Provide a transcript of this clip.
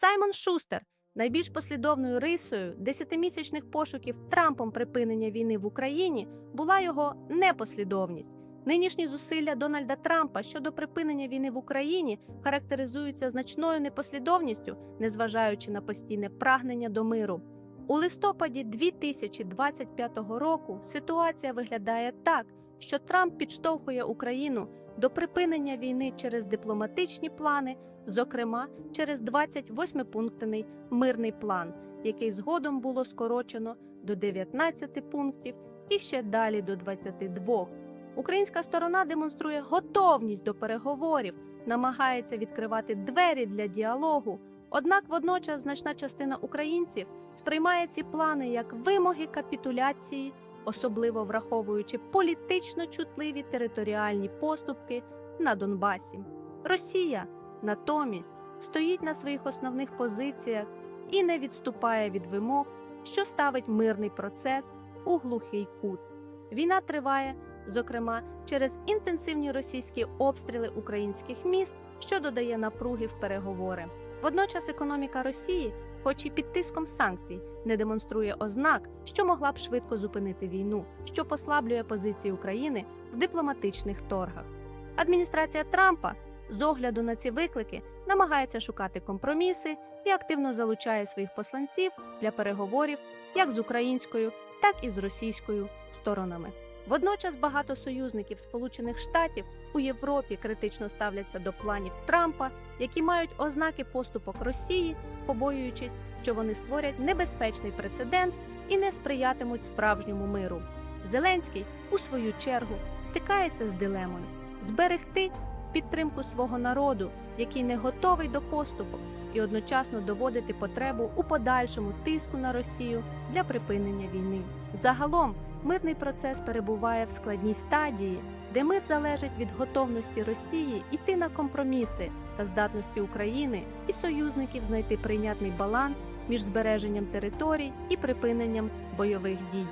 Саймон Шустер найбільш послідовною рисою десятимісячних пошуків Трампом припинення війни в Україні була його непослідовність. Нинішні зусилля Дональда Трампа щодо припинення війни в Україні характеризуються значною непослідовністю, незважаючи на постійне прагнення до миру. У листопаді 2025 року ситуація виглядає так, що Трамп підштовхує Україну до припинення війни через дипломатичні плани, зокрема через 28-пунктний мирний план, який згодом було скорочено до 19 пунктів і ще далі до 22. Українська сторона демонструє готовність до переговорів, намагається відкривати двері для діалогу. Однак водночас значна частина українців сприймає ці плани як вимоги капітуляції, особливо враховуючи політично чутливі територіальні поступки на Донбасі. Росія натомість стоїть на своїх основних позиціях і не відступає від вимог, що ставить мирний процес у глухий кут. Війна триває, зокрема, через інтенсивні російські обстріли українських міст, що додає напруги в переговори. Водночас економіка Росії, хоч і під тиском санкцій, не демонструє ознак, що могла б швидко зупинити війну, що послаблює позиції України в дипломатичних торгах. Адміністрація Трампа з огляду на ці виклики намагається шукати компроміси і активно залучає своїх посланців для переговорів як з українською, так і з російською сторонами. Водночас багато союзників Сполучених Штатів у Європі критично ставляться до планів Трампа, які мають ознаки поступок Росії, побоюючись, що вони створять небезпечний прецедент і не сприятимуть справжньому миру. Зеленський, у свою чергу, стикається з дилемою зберегти підтримку свого народу, який не готовий до поступок, і одночасно доводити потребу у подальшому тиску на Росію для припинення війни. Загалом мирний процес перебуває в складній стадії, де мир залежить від готовності Росії йти на компроміси та здатності України і союзників знайти прийнятний баланс між збереженням територій і припиненням бойових дій.